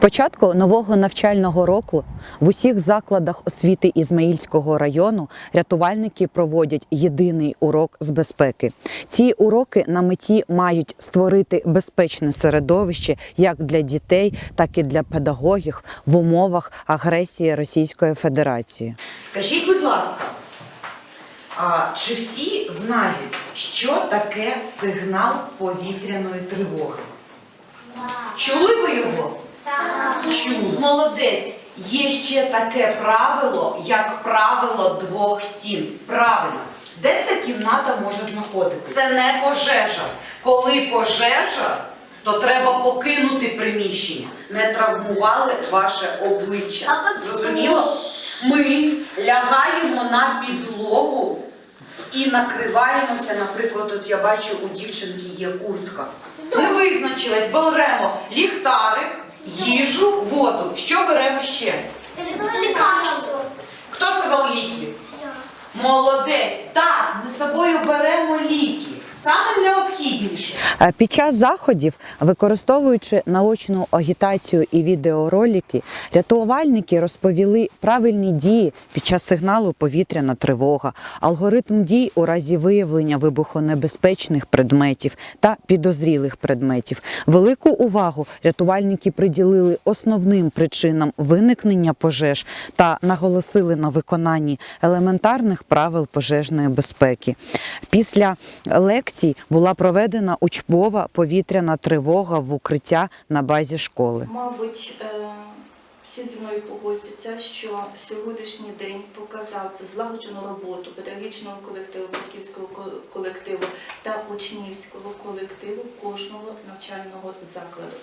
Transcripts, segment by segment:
початку нового навчального року в усіх закладах освіти Ізмаїльського району рятувальники проводять єдиний урок з безпеки. Ці уроки на меті мають створити безпечне середовище як для дітей, так і для педагогів в умовах агресії Російської Федерації. Скажіть, будь ласка, а чи всі знають, що таке сигнал повітряної тривоги? Чули ви його? Чули. Молодець. Є ще таке правило, як правило двох стін. Правильно. Де ця кімната може знаходитися? Це не пожежа. Коли пожежа, то треба покинути приміщення. Не травмували ваше обличчя. Зрозуміло? Ми лягаємо на підлогу і накриваємося, наприклад, от я бачу, у дівчинки є куртка. Ми визначились, беремо ліхтарик, їжу, воду. Що беремо ще? Лікарство. Хто сказав ліки? Молодець. Так, ми з собою беремо ліки. Саме необхідніше. Е, Під час заходів, використовуючи наочну агітацію і відеоролики, рятувальники розповіли правильні дії під час сигналу повітряна тривога, алгоритм дій у разі виявлення вибухонебезпечних предметів та підозрілих предметів. Велику увагу рятувальники приділили основним причинам виникнення пожеж та наголосили на виконанні елементарних правил пожежної безпеки. Після лекцій була проведена учбова повітряна тривога в укриття на базі школи. Мабуть, е, всі зі мною погодяться, що сьогоднішній день показав злагоджену роботу педагогічного колективу, батьківського колективу та учнівського колективу кожного навчального закладу.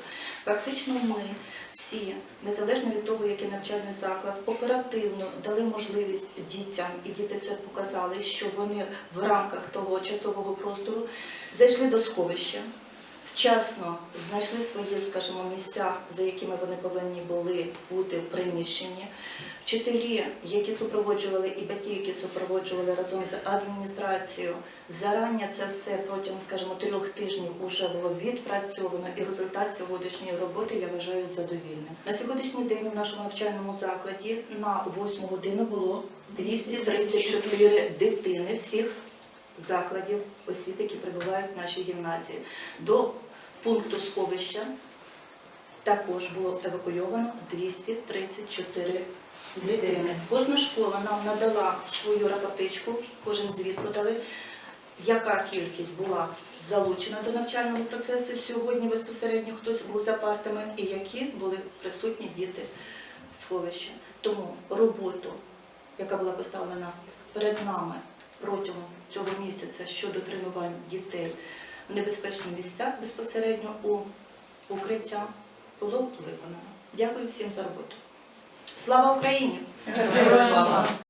Фактично, ми всі, незалежно від того, який навчальний заклад, оперативно дали можливість дітям, і діти це показали, що вони в рамках того часового простору зайшли до сховища вчасно знайшли свої, скажімо, місця, за якими вони повинні були бути в приміщенні. Вчителі, які супроводжували, і батьки, які супроводжували разом з адміністрацією, зарання це все протягом, скажімо, трьох тижнів вже було відпрацьовано, і результат сьогоднішньої роботи я вважаю задовільним. На сьогоднішній день в нашому навчальному закладі на 8 годину було 234 дитини всіх закладів освіти, які перебувають в нашій гімназії. До пункту сховища також було евакуйовано 234 дитини. Кожна школа нам надала свою рапортичку, кожен звіт подали, яка кількість була залучена до навчального процесу сьогодні безпосередньо хтось був за партами, і які були присутні діти в сховищі. Тому роботу, яка була поставлена перед нами протягом цього місяця щодо тренувань дітей в небезпечні місця безпосередньо у укриття, було виконано. Дякую всім за роботу. Слава Україні! Слава!